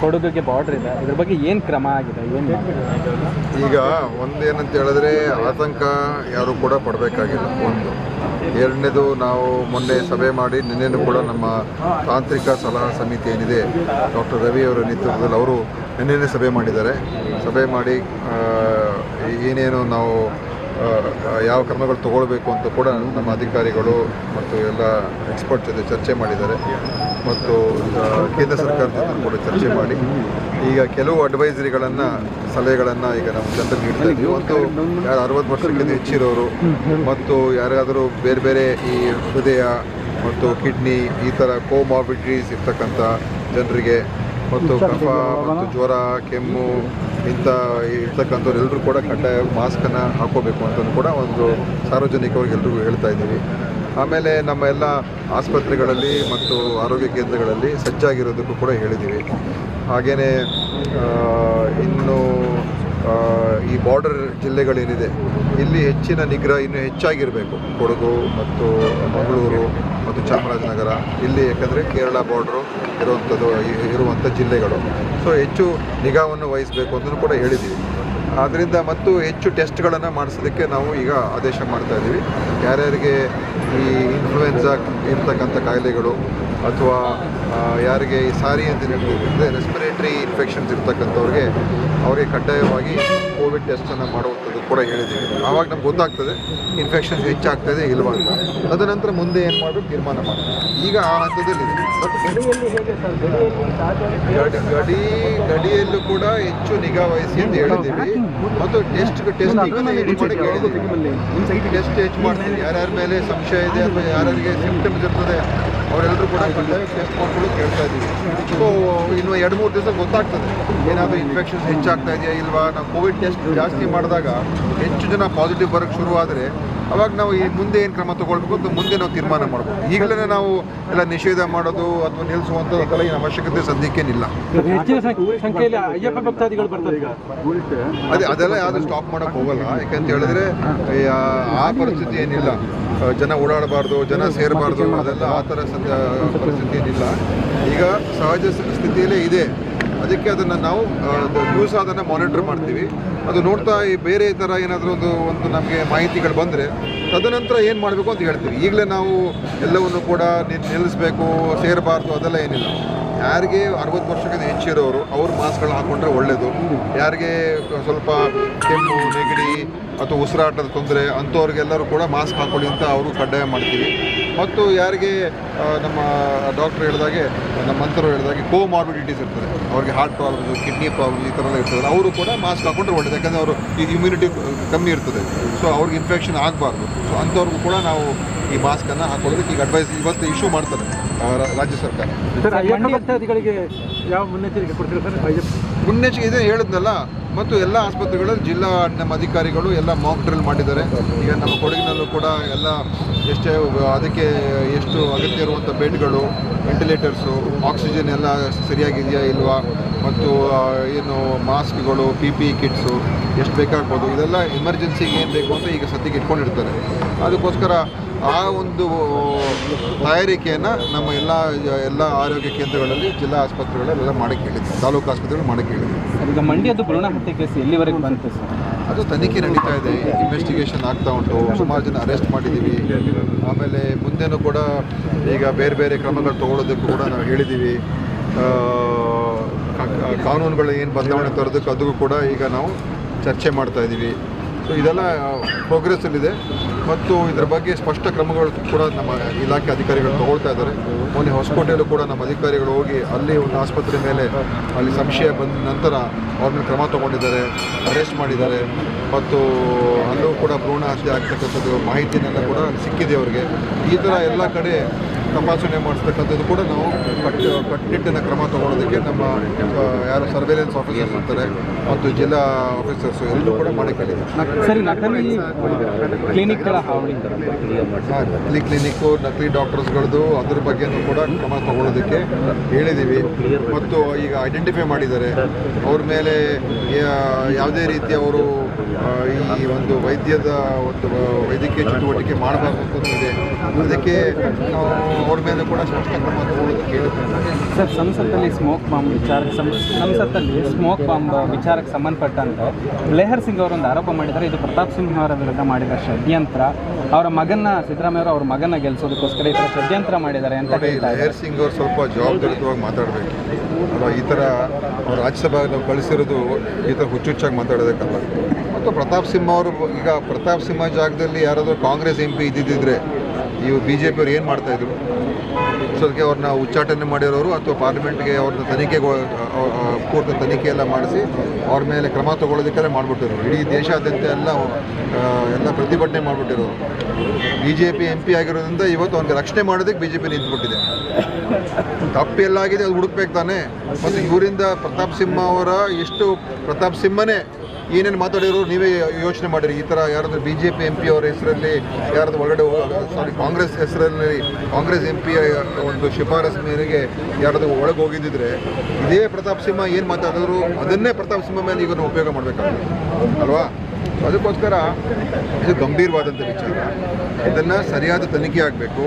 ಕೊಡಗಿಗೆ ಬಾರ್ಡರ್ ಇದೆ. ಇದ್ರ ಬಗ್ಗೆ ಏನು ಕ್ರಮ ಆಗಿದೆ? ಏನು ಈಗ ಒಂದೇನಂತ ಹೇಳಿದ್ರೆ ಆತಂಕ ಯಾರು ಕೂಡ ಪಡಬೇಕಾಗಿಲ್ಲ. ಒಂದು. ಎರಡನೇದು ನಾವು ಮೊನ್ನೆ ಸಭೆ ಮಾಡಿ ನಿನ್ನೆನೂ ಕೂಡ ನಮ್ಮ ತಾಂತ್ರಿಕ ಸಲಹಾ ಸಮಿತಿ ಏನಿದೆ, ಡಾಕ್ಟರ್ ರವಿ ಅವರ ನೇತೃತ್ವದಲ್ಲಿ ಅವರು ನಿನ್ನೆನೇ ಸಭೆ ಮಾಡಿದ್ದಾರೆ. ಸಭೆ ಮಾಡಿ ಏನೇನು ನಾವು ಯಾವ ಕ್ರಮಗಳು ತಗೊಳ್ಬೇಕು ಅಂತ ಕೂಡ ನಮ್ಮ ಅಧಿಕಾರಿಗಳು ಮತ್ತು ಎಲ್ಲ ಎಕ್ಸ್ಪರ್ಟ್ ಜೊತೆ ಚರ್ಚೆ ಮಾಡಿದ್ದಾರೆ. ಮತ್ತು ಕೇಂದ್ರ ಸರ್ಕಾರದ ಜೊತೆ ಕೂಡ ಚರ್ಚೆ ಮಾಡಿ. ಈಗ ಕೆಲವು ಅಡ್ವೈಸರಿಗಳನ್ನು, ಸಲಹೆಗಳನ್ನು ಈಗ ನಾವು ಜನರಿಗೆ ನೀಡ್ತಾ ಇದ್ದೀವಿ. ಒಂದು ಯಾರು ಅರವತ್ತು ವರ್ಷಕ್ಕಿಂತ ಹೆಚ್ಚಿರೋರು ಮತ್ತು ಯಾರಿಗಾದರೂ ಬೇರೆ ಬೇರೆ ಈ ಹೃದಯ ಮತ್ತು ಕಿಡ್ನಿ ಈ ಥರ ಕೋಮಾಬಿಟ್ರೀಸ್ ಇರ್ತಕ್ಕಂಥ ಜನರಿಗೆ ಮತ್ತು ಕಫ ಮತ್ತು ಜ್ವರ, ಕೆಮ್ಮು ಇಂಥ ಇರ್ತಕ್ಕಂಥವ್ರು ಎಲ್ಲರೂ ಕೂಡ ಕಡ್ಡಾಯ ಮಾಸ್ಕನ್ನು ಹಾಕೋಬೇಕು ಅಂತಂದು ಕೂಡ ಒಂದು ಸಾರ್ವಜನಿಕವಾಗಿ ಎಲ್ಲರಿಗೂ ಹೇಳ್ತಾ ಇದ್ದೀವಿ. ಆಮೇಲೆ ನಮ್ಮ ಎಲ್ಲ ಆಸ್ಪತ್ರೆಗಳಲ್ಲಿ ಮತ್ತು ಆರೋಗ್ಯ ಕೇಂದ್ರಗಳಲ್ಲಿ ಸಜ್ಜಾಗಿರೋದಕ್ಕೂ ಕೂಡ ಹೇಳಿದ್ದೀವಿ. ಹಾಗೆಯೇ ಇನ್ನು ಈ ಬಾರ್ಡರ್ ಜಿಲ್ಲೆಗಳೇನಿದೆ, ಇಲ್ಲಿ ಹೆಚ್ಚಿನ ನಿಗ್ರಹ ಇನ್ನೂ ಹೆಚ್ಚಾಗಿರಬೇಕು. ಕೊಡಗು ಮತ್ತು ಮಂಗಳೂರು ಮತ್ತು ಚಾಮರಾಜನಗರ. ಇಲ್ಲಿ ಯಾಕಂದರೆ ಕೇರಳ ಬಾರ್ಡ್ರು ಇರುವಂಥದ್ದು ಇರುವಂಥ ಜಿಲ್ಲೆಗಳು. ಸೊ, ಹೆಚ್ಚು ನಿಗಾವನ್ನು ವಹಿಸಬೇಕು ಅಂತಲೂ ಕೂಡ ಹೇಳಿದ್ದೀವಿ. ಆದ್ದರಿಂದ ಮತ್ತು ಹೆಚ್ಚು ಟೆಸ್ಟ್ಗಳನ್ನು ಮಾಡಿಸೋದಕ್ಕೆ ನಾವು ಈಗ ಆದೇಶ ಮಾಡ್ತಾ ಇದ್ದೀವಿ. ಯಾರ್ಯಾರಿಗೆ ಈ ಇನ್ಫ್ಲುಯೆನ್ಸಾ ಇರ್ತಕ್ಕಂಥ ಕಾಯಿಲೆಗಳು ಅಥವಾ ಯಾರಿಗೆ ಈ ಸಾರಿ ಅಂತ ಅಂದರೆ ರೆಸ್ಪಿರೇಟರಿ ಇನ್ಫೆಕ್ಷನ್ಸ್ ಇರ್ತಕ್ಕಂಥವ್ರಿಗೆ ಅವರಿಗೆ ಕಡ್ಡಾಯವಾಗಿ ಕೋವಿಡ್ ಟೆಸ್ಟನ್ನು ಮಾಡುವಂಥದ್ದು ಕೂಡ ಹೇಳಿದ್ದೀವಿ. ಆವಾಗ ನಮ್ಗೆ ಗೊತ್ತಾಗ್ತದೆ ಇನ್ಫೆಕ್ಷನ್ಸ್ ಹೆಚ್ಚಾಗ್ತದೆ ಇಲ್ವಾ ಅಂತ. ತದನಂತರ ಮುಂದೆ ಏನು ಮಾಡಬೇಕು? ತೀರ್ಮಾನ ಮಾಡ್ತೀವಿ ಈಗ ಆ ಹಂತದಲ್ಲಿದೆ. ಗಡಿ ಗಡಿ ಗಡಿಯಲ್ಲೂ ಕೂಡ ಹೆಚ್ಚು ನಿಗಾ ವಹಿಸಿ ಅಂತ ಹೇಳಿದ್ದೀವಿ. ಮತ್ತು ಟೆಸ್ಟ್ ಟೆಸ್ಟ್ ಟೆಸ್ಟ್ ಹೆಚ್ಚು ಮಾಡ್ತೀವಿ. ಯಾರ್ಯಾರ ಮೇಲೆ ಸಂಶಯ ಇದೆ ಅಥವಾ ಯಾರ್ಯಾರಿಗೆ ಸಿಂಪ್ಟಮ್ಸ್ ಇರ್ತದೆ ಅವರೆಲ್ಲರೂ ಕೂಡ ಟೆಸ್ಟ್ ಮಾಡ್ಕೊಳ್ಳೋದು ಕೇಳ್ತಾ ಇದ್ದೀವಿ. ಸೊ ಇನ್ನು ಎರಡು ಮೂರು ದಿವಸ ಗೊತ್ತಾಗ್ತದೆ. ಏನಾದರೂ ಇನ್ಫೆಕ್ಷನ್ಸ್ ಹೆಚ್ಚಾಗ್ತಾ ಇದೆಯಾ ಇಲ್ವಾ? ನಾವು ಕೋವಿಡ್ ಟೆಸ್ಟ್ ಜಾಸ್ತಿ ಮಾಡಿದಾಗ ಹೆಚ್ಚು ಜನ ಪಾಸಿಟಿವ್ ಬರೋಕ್ಕೆ ಆದರೆ ಅವಾಗ ನಾವು ಈ ಮುಂದೆ ಏನು ಕ್ರಮ ತಗೊಳ್ಬೇಕು ಅಂತ ಮುಂದೆ ನಾವು ತೀರ್ಮಾನ ಮಾಡ್ಬೋದು. ಈಗಲೇ ನಾವು ಎಲ್ಲ ನಿಷೇಧ ಮಾಡೋದು ಅಥವಾ ನಿಲ್ಲಿಸುವಂಥದ್ದೆಲ್ಲ ಏನು ಅವಶ್ಯಕತೆ ಸದ್ಯಕ್ಕೇನಿಲ್ಲ. ಅದೇ ಅದೆಲ್ಲ ಯಾವುದು ಸ್ಟಾಪ್ ಮಾಡೋಕ್ಕೆ ಹೋಗಲ್ಲ. ಯಾಕಂತ ಹೇಳಿದ್ರೆ ಆ- ಪರಿಸ್ಥಿತಿ ಏನಿಲ್ಲ. ಜನ ಓಡಾಡಬಾರ್ದು ಜನ ಸೇರಬಾರ್ದು ಅದೆಲ್ಲ ಆ ಥರ ಸದ್ಯ ಪರಿಸ್ಥಿತಿ ಏನಿಲ್ಲ ಈಗ ಸಹಜ ಸ್ಥಿತಿಯಲ್ಲೇ ಇದೆ. ಅದಕ್ಕೆ ಅದನ್ನು ನಾವು ನ್ಯೂಸ್ ಅದನ್ನು ಮಾನಿಟರ್ ಮಾಡ್ತೀವಿ. ಅದು ನೋಡ್ತಾ ಈ ಬೇರೆ ಥರ ಏನಾದರೂ ಒಂದು ಒಂದು ನಮಗೆ ಮಾಹಿತಿಗಳು ಬಂದರೆ ತದನಂತರ ಏನು ಮಾಡಬೇಕು ಅಂತ ಹೇಳ್ತೀವಿ. ಈಗಲೇ ನಾವು ಎಲ್ಲವನ್ನು ಕೂಡ ನಿಲ್ಲಿಸ್ಬೇಕು ಸೇರಬಾರ್ದು ಅದೆಲ್ಲ ಏನಿಲ್ಲ. ಯಾರಿಗೆ ಅರವತ್ತು ವರ್ಷಕ್ಕಿಂತ ಹೆಚ್ಚಿರೋರು ಅವ್ರು ಮಾಸ್ಕ್ಗಳು ಹಾಕೊಂಡ್ರೆ ಒಳ್ಳೆಯದು ಯಾರಿಗೆ ಸ್ವಲ್ಪ ಕೆಮ್ಮು, ನೆಗಡಿ ಅಥವಾ ಉಸಿರಾಟದ ತೊಂದರೆ ಅಂಥವ್ರಿಗೆಲ್ಲರೂ ಕೂಡ ಮಾಸ್ಕ್ ಹಾಕೊಳ್ಳಿ ಅಂತ ಅವರು ಕಡ್ಡಾಯ ಮಾಡ್ತೀವಿ. ಮತ್ತು ಯಾರಿಗೆ ನಮ್ಮ ಡಾಕ್ಟರ್ ಹೇಳಿದಾಗೆ, ನಮ್ಮ ಮಂತ್ರರು ಹೇಳಿದಾಗೆ ಕೋಮಾರ್ಬಿಡಿಟೀಸ್ ಇರ್ತದೆ. ಅವ್ರಿಗೆ ಹಾರ್ಟ್ ಪ್ರಾಬ್ಲಮ್ಸು ಕಿಡ್ನಿ ಪ್ರಾಬ್ಲಮ್ ಈ ಥರ ಎಲ್ಲ ಇರ್ತದೆ ಅವರು ಕೂಡ ಮಾಸ್ಕ್ ಹಾಕೊಂಡ್ರೆ ಒಳ್ಳೆಯದು ಯಾಕಂದರೆ ಅವರು ಈ ಇಮ್ಯುನಿಟಿ ಕಮ್ಮಿ ಇರ್ತದೆ. ಸೊ ಅವ್ರಿಗೆ ಇನ್ಫೆಕ್ಷನ್ ಆಗಬಾರ್ದು. ಸೊ ಅಂಥವ್ರಿಗೂ ಕೂಡ ನಾವು ಈ ಮಾಸ್ಕನ್ನು ಹಾಕೊಳ್ಳೋದಕ್ಕೆ ಈಗ ಅಡ್ವೈಸ್ ಇವತ್ತು ಇಶ್ಯೂ ಮಾಡ್ತಾರೆ ಆ, ರಾಜ್ಯ ಸರ್ಕಾರ. ಯಾವ ಮುನ್ನೆಚ್ಚರಿಕೆ ಕೊಡ್ತೀರಾ ಸರ್ ಮುನ್ನೆಚ್ಚರಿಕೆ ಇದೆ ಹೇಳಿದ್ನಲ್ಲ ಮತ್ತು ಎಲ್ಲ ಆಸ್ಪತ್ರೆಗಳಲ್ಲಿ ಜಿಲ್ಲಾ ನಮ್ಮ ಅಧಿಕಾರಿಗಳು ಎಲ್ಲ ಮಾಕ್ ಡ್ರಿಲ್ ಮಾಡಿದ್ದಾರೆ. ಈಗ ನಮ್ಮ ಕೊಡಗಿನಲ್ಲೂ ಕೂಡ ಎಲ್ಲ ಎಷ್ಟೇ ಅದಕ್ಕೆ ಎಷ್ಟು ಅಗತ್ಯ ಇರುವಂಥ ಬೆಡ್ಗಳು ವೆಂಟಿಲೇಟರ್ಸು ಆಕ್ಸಿಜನ್ ಎಲ್ಲ ಸರಿಯಾಗಿದೆಯಾ ಇಲ್ವಾ ಮತ್ತು ಏನು ಮಾಸ್ಕ್ಗಳು ಪಿ ಪಿ ಕಿಟ್ಸು ಎಷ್ಟು ಬೇಕಾಗ್ಬೋದು ಇದೆಲ್ಲ ಎಮರ್ಜೆನ್ಸಿಗೆ ಏನು ಬೇಕು ಅಂತ ಈಗ ಸದ್ಯಕ್ಕೆ ಇಟ್ಕೊಂಡಿರ್ತಾರೆ. ಅದಕ್ಕೋಸ್ಕರ ಆ ಒಂದು ತಯಾರಿಕೆಯನ್ನು ನಮ್ಮ ಎಲ್ಲ ಎಲ್ಲ ಆರೋಗ್ಯ ಕೇಂದ್ರಗಳಲ್ಲಿ ಜಿಲ್ಲಾ ಆಸ್ಪತ್ರೆಗಳಲ್ಲೆಲ್ಲ ಮಾಡಕ್ಕೆ ಹೇಳಿದ್ವಿ ತಾಲೂಕು ಆಸ್ಪತ್ರೆಗಳು ಮಾಡಕ್ಕೆ ಹೇಳಿದ್ವಿ ಈಗ ಮಂಡ್ಯದ ಭ್ರೂಣ ಹತ್ಯೆ ಕೇಸ್ ಎಲ್ಲಿವರೆಗೆ ಬಂತು ಸರ್? ಅದು ತನಿಖೆ ನಡೀತಾ ಇದೆ ಇನ್ವೆಸ್ಟಿಗೇಷನ್ ಆಗ್ತಾ ಉಂಟು ಸುಮಾರು ಜನ ಅರೆಸ್ಟ್ ಮಾಡಿದ್ದೀವಿ ಆಮೇಲೆ ಮುಂದೆನೂ ಕೂಡ ಈಗ ಬೇರೆ ಬೇರೆ ಕ್ರಮಗಳು ತಗೊಳ್ಳೋದಕ್ಕೂ ಕೂಡ ನಾವು ಹೇಳಿದ್ದೀವಿ ಕಾನೂನುಗಳು ಏನು ಬದಲಾವಣೆ ತರೋದಕ್ಕೆ ಅದಕ್ಕೂ ಕೂಡ ಈಗ ನಾವು ಚರ್ಚೆ ಮಾಡ್ತಾ ಇದ್ದೀವಿ ಸೊ ಇದೆಲ್ಲ ಪ್ರೋಗ್ರೆಸ್ಸಲ್ಲಿದೆ ಮತ್ತು ಇದರ ಬಗ್ಗೆ ಸ್ಪಷ್ಟ ಕ್ರಮಗಳು ಕೂಡ ನಮ್ಮ ಇಲಾಖೆ ಅಧಿಕಾರಿಗಳು ತಗೊಳ್ತಾ ಇದ್ದಾರೆ. ಮೊನ್ನೆ ಹೊಸಕೋಟೆಯಲ್ಲೂ ಕೂಡ ನಮ್ಮ ಅಧಿಕಾರಿಗಳು ಹೋಗಿ ಅಲ್ಲಿ ಒಂದು ಆಸ್ಪತ್ರೆ ಮೇಲೆ ಅಲ್ಲಿ ಸಂಶಯ ಬಂದ ನಂತರ ಅವ್ರ ಕ್ರಮ ತಗೊಂಡಿದ್ದಾರೆ ಅರೆಸ್ಟ್ ಮಾಡಿದ್ದಾರೆ. ಮತ್ತು ಅಲ್ಲೂ ಕೂಡ ಭ್ರೂಣ ಹತ್ಯೆ ಆಗ್ತಕ್ಕಂಥದ್ದು ಮಾಹಿತಿನೆಲ್ಲ ಕೂಡ ಸಿಕ್ಕಿದೆ ಅವರಿಗೆ. ಈ ಥರ ಎಲ್ಲ ಕಡೆ ತಪಾಸಣೆ ಮಾಡಿಸ್ತಕ್ಕಂಥದ್ದು ಕೂಡ ನಾವು ಕಟ್ಟು ಕಟ್ಟುನಿಟ್ಟಿನ ಕ್ರಮ ತಗೊಳ್ಳೋದಕ್ಕೆ ನಮ್ಮ ಯಾರು ಸರ್ವೇಲೆನ್ಸ್ ಆಫೀಸರ್ಸ್ ಇರ್ತಾರೆ ಮತ್ತು ಜಿಲ್ಲಾ ಆಫೀಸರ್ಸ್ ಎಲ್ಲರೂ ಕೂಡ ಮಾಡಿ ನಕಲಿ ಕ್ಲಿನಿಕ್ಕು ನಕಲಿ ಡಾಕ್ಟರ್ಸ್ಗಳದ್ದು ಅದ್ರ ಬಗ್ಗೆನೂ ಕೂಡ ಕ್ರಮ ತಗೊಳ್ಳೋದಕ್ಕೆ ಹೇಳಿದ್ದೀವಿ ಮತ್ತು ಈಗ ಐಡೆಂಟಿಫೈ ಮಾಡಿದ್ದಾರೆ. ಅವ್ರ ಮೇಲೆ ಯಾವುದೇ ರೀತಿ ಅವರು ಈ ಒಂದು ವೈದ್ಯದ ಒಂದು ವೈದ್ಯಕೀಯ ಚಟುವಟಿಕೆ ಮಾಡಬಾರ್ದು ಅಂತ ಇದೆ. ಅದಕ್ಕೆ ನಾವು ಅವ್ರ ಮೇಲೆ ಕೂಡ ಕ್ರಮ ಸರ್ ಸಂಸತ್ತಲ್ಲಿ ಸ್ಮೋಕ್ ಬಾಂಬ್ ವಿಚಾರಕ್ಕೆ ಸಂ ಸಂಸತ್ತಲ್ಲಿ ಸ್ಮೋಕ್ ಬಾಂಬ್ ವಿಚಾರಕ್ಕೆ ಸಂಬಂಧಪಟ್ಟಂತೆ ಲೆಹರ್ ಸಿಂಗ್ ಅವರೊಂದು ಆರೋಪ ಮಾಡಿದ್ದಾರೆ. ಇದು ಪ್ರತಾಪ್ ಸಿಂಹ ಅವರ ವಿರುದ್ಧ ಮಾಡಿದ ಷಡ್ಯಂತ್ರ. ಅವರ ಮಗನ ಸಿದ್ದರಾಮಯ್ಯ ಅವರು ಅವ್ರ ಮಗನ ಗೆಲ್ಲಿಸೋದಕ್ಕೋಸ್ಕರ ಈ ಥರ ಷಡ್ಯಂತ್ರ ಮಾಡಿದ್ದಾರೆ ಅಂತ ಲಹರ್ ಸಿಂಗ್ ಅವರು ಸ್ವಲ್ಪ ಜವಾಬ್ದಾರಿತವಾಗಿ ಮಾತಾಡಬೇಕು. ಅಲ್ವಾ ಈ ಥರ ಅವ್ರು ರಾಜ್ಯಸಭೆಗೆ ನಾವು ಕಳಿಸಿರೋದು ಈ ಥರ ಹುಚ್ಚುಚ್ಚಾಗಿ ಮಾತಾಡೋದಕ್ಕಲ್ಲ. ಮತ್ತು ಪ್ರತಾಪ್ ಸಿಂಹ ಅವರು ಈಗ ಪ್ರತಾಪ್ ಸಿಂಹ ಜಾಗದಲ್ಲಿ ಯಾರಾದರೂ ಕಾಂಗ್ರೆಸ್ ಎಂ ಪಿ ಇದ್ದಿದ್ದರೆ ಇವು ಬಿ ಜೆ ಪಿಯವ್ರು ಏನು ಮಾಡ್ತಾಯಿದ್ರು ಸೊ ಅದಕ್ಕೆ ಅವ್ರನ್ನ ಉಚ್ಚಾಟನೆ ಮಾಡಿರೋರು ಅಥವಾ ಪಾರ್ಲಿಮೆಂಟ್ಗೆ ಅವ್ರನ್ನ ತನಿಖೆ ಪೂರ್ತಿ ತನಿಖೆ ಎಲ್ಲ ಮಾಡಿಸಿ ಅವ್ರ ಮೇಲೆ ಕ್ರಮ ತಗೊಳ್ಳೋದಕ್ಕೆಲ್ಲ ಮಾಡಿಬಿಟ್ಟಿರೋರು. ಇಡೀ ದೇಶಾದ್ಯಂತ ಎಲ್ಲ ಎಲ್ಲ ಪ್ರತಿಭಟನೆ ಮಾಡಿಬಿಟ್ಟಿರೋರು. B J P M P ಆಗಿರೋದ್ರಿಂದ ಇವತ್ತು ಅವ್ನಿಗೆ ರಕ್ಷಣೆ ಮಾಡೋದಕ್ಕೆ ಬಿ ಜೆ ಪಿ ನಿಂತುಬಿಟ್ಟಿದೆ. ತಪ್ಪು ಎಲ್ಲಾಗಿದೆ ಅದು ಹುಡುಕ್ಬೇಕು ತಾನೆ. ಮತ್ತು ಇವರಿಂದ ಪ್ರತಾಪ್ ಸಿಂಹ ಅವರ ಎಷ್ಟು ಪ್ರತಾಪ್ ಸಿಂಹನೇ ಏನೇನು ಮಾತಾಡಿರೋ ನೀವೇ ಯೋಚನೆ ಮಾಡಿರಿ. ಈ ಥರ ಯಾರಾದರೂ B J P M P ಅವರ ಹೆಸರಲ್ಲಿ ಯಾರಾದರೂ ಒಳಗಡೆ ಸಾರಿ ಕಾಂಗ್ರೆಸ್ ಹೆಸರಲ್ಲಿ ಕಾಂಗ್ರೆಸ್ ಎಂ ಪಿಯ ಒಂದು ಶಿಫಾರಸ್ ಮೇರೆಗೆ ಯಾರಾದರೂ ಒಳಗೆ ಹೋಗಿದ್ದಿದ್ರೆ ಇದೇ ಪ್ರತಾಪ್ ಸಿಂಹ ಏನು ಮಾತಾಡಿದ್ರು ಅದನ್ನೇ ಪ್ರತಾಪ್ ಸಿಂಹ ಮೇಲೆ ಈಗ ಉಪಯೋಗ ಮಾಡಬೇಕಾಗುತ್ತೆ ಅಲ್ವಾ? ಅದಕ್ಕೋಸ್ಕರ ಇದು ಗಂಭೀರವಾದಂಥ ವಿಚಾರ. ಇದನ್ನು ಸರಿಯಾದ ತನಿಖೆ ಆಗಬೇಕು.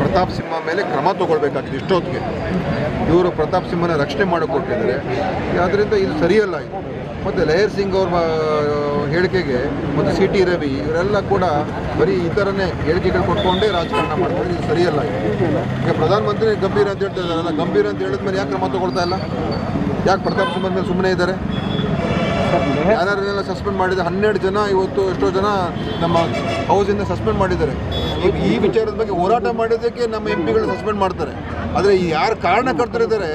ಪ್ರತಾಪ್ ಸಿಂಹ ಮೇಲೆ ಕ್ರಮ ತಗೊಳ್ಬೇಕಾಗಿದೆ ಇಷ್ಟೊತ್ತಿಗೆ. ಇವರು ಪ್ರತಾಪ್ ಸಿಂಹನ ರಕ್ಷಣೆ ಮಾಡಿಕೊಟ್ಟಿದ್ದಾರೆ ಆದ್ದರಿಂದ ಇದು ಸರಿಯಲ್ಲ ಇದು. ಮತ್ತು ಲಯರ್ ಸಿಂಗ್ ಅವ್ರ ಹೇಳಿಕೆಗೆ ಮತ್ತು ಸಿ ಟಿ ರವಿ ಇವರೆಲ್ಲ ಕೂಡ ಬರೀ ಈ ಥರನೇ ಹೇಳಿಕೆಗಳು ಕೊಟ್ಕೊಂಡೇ ರಾಜಕಾರಣ ಮಾಡ್ತಾರೆ ಇದು ಸರಿಯಲ್ಲ ಈಗ ಪ್ರಧಾನಮಂತ್ರಿ ಗಂಭೀರ ಅಂತ ಹೇಳ್ತಾ ಇದ್ದಾರಲ್ಲ ಗಂಭೀರ ಅಂತ ಹೇಳಿದ್ಮೇಲೆ ಯಾಕೆ ಕ್ರಮ ತಗೊಳ್ತಾ ಇಲ್ಲ? ಯಾಕೆ ಪ್ರತಾಪ್ ಸಿಂಹನ ಮೇಲೆ ಸುಮ್ಮನೆ ಇದ್ದಾರೆ? ಯಾರ್ಯಾರನ್ನೆಲ್ಲ ಸಸ್ಪೆಂಡ್ ಮಾಡಿದ ಹನ್ನೆರಡು ಜನ, ಇವತ್ತು ಎಷ್ಟೋ ಜನ ನಮ್ಮ ಹೌಸಿಂದ ಸಸ್ಪೆಂಡ್ ಮಾಡಿದ್ದಾರೆ. ಈ ವಿಚಾರದ ಬಗ್ಗೆ ಹೋರಾಟ ಮಾಡಿದ್ದಕ್ಕೆ ನಮ್ಮ ಎಂ ಪಿಗಳು ಸಸ್ಪೆಂಡ್ ಮಾಡ್ತಾರೆ. ಆದರೆ ಯಾರು ಕಾರಣಕರ್ತರಿದ್ದಾರೆ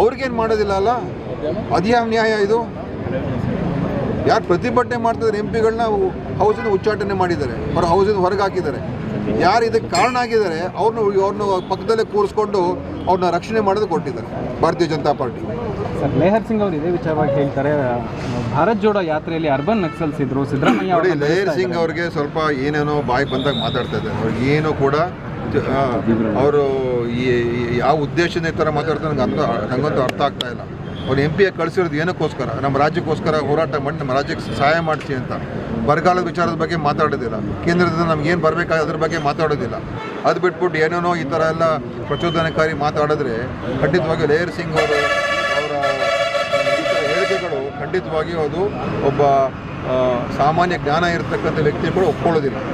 ಅವ್ರಿಗೇನು ಮಾಡೋದಿಲ್ಲ ಅಲ್ಲ? ಅದ್ಯಾವ ನ್ಯಾಯ ಇದು? ಯಾರು ಪ್ರತಿಭಟನೆ ಮಾಡ್ತಿದ್ದಾರೆ ಎಂ ಪಿಗಳನ್ನ ಹೌಸಿಂದ ಉಚ್ಚಾಟನೆ ಮಾಡಿದ್ದಾರೆ, ಅವ್ರ ಹೌಸಿಂದ ಹೊರಗೆ ಹಾಕಿದ್ದಾರೆ. ಯಾರು ಇದಕ್ಕೆ ಕಾರಣ ಆಗಿದ್ದಾರೆ ಅವ್ರನ್ನ ಅವ್ರನ್ನ ಪಕ್ಕದಲ್ಲೇ ಕೂರಿಸ್ಕೊಂಡು ಅವ್ರನ್ನ ರಕ್ಷಣೆ ಮಾಡೋದು ಕೊಟ್ಟಿದ್ದಾರೆ, ಭಾರತೀಯ ಜನತಾ ಪಾರ್ಟಿ. ಸರ್ ಲೇಹರ್ ಸಿಂಗ್ ಅವರು ಇದೇ ವಿಚಾರವಾಗಿ ಹೇಳ್ತಾರೆ. ಭಾರತ್ ಜೋಡೋ ಯಾತ್ರೆಯಲ್ಲಿ ಅರ್ಬನ್ ನಕ್ಸಲ್ಸ್ ಇದ್ರು ಸಿದ್ದರಾಮಯ್ಯ ನೋಡಿ ಲೇಹರ್ ಸಿಂಗ್ ಅವರಿಗೆ ಸ್ವಲ್ಪ ಏನೇನೋ ಬಾಯಿ ಬಂದಾಗ ಮಾತಾಡ್ತಾ ಇದ್ದಾರೆ. ಅವ್ರಿಗೆ ಏನೋ ಕೂಡ ಅವರು ಯಾವ ಉದ್ದೇಶದ ಈ ಥರ ಮಾತಾಡ್ತಾರೆ ನಂಗೆ ಅಂತ ನಂಗಂತೂ ಅರ್ಥ ಆಗ್ತಾ ಇಲ್ಲ. ಅವ್ರು ಎಂ ಎ ಕಳಿಸಿರೋದು ಏನಕ್ಕೋಸ್ಕರ? ನಮ್ಮ ರಾಜ್ಯಕ್ಕೋಸ್ಕರ ಹೋರಾಟ ಮಾಡಿ ನಮ್ಮ ರಾಜ್ಯಕ್ಕೆ ಸಹಾಯ ಮಾಡಿಸಿ ಅಂತ. ಬರಗಾಲದ ವಿಚಾರದ ಬಗ್ಗೆ ಮಾತಾಡೋದಿಲ್ಲ. ಕೇಂದ್ರದಿಂದ ನಮ್ಗೆ ಏನು ಬರಬೇಕಾದ ಅದ್ರ ಬಗ್ಗೆ ಮಾತಾಡೋದಿಲ್ಲ. ಅದು ಬಿಟ್ಬಿಟ್ಟು ಏನೇನೋ ಈ ಥರ ಎಲ್ಲ ಪ್ರಚೋದನಕಾರಿ ಮಾತಾಡಿದ್ರೆ ಖಂಡಿತವಾಗಿ ಲೇಯರ್ ಸಿಂಗ್ ಅವರು ಹೇಳಿಕೆಗಳು ಖಂಡಿತವಾಗಿಯೂ ಅದು ಒಬ್ಬ ಸಾಮಾನ್ಯ ಜ್ಞಾನ ಇರತಕ್ಕಂಥ ವ್ಯಕ್ತಿ ಕೂಡ ಒಪ್ಕೊಳ್ಳೋದಿಲ್ಲ.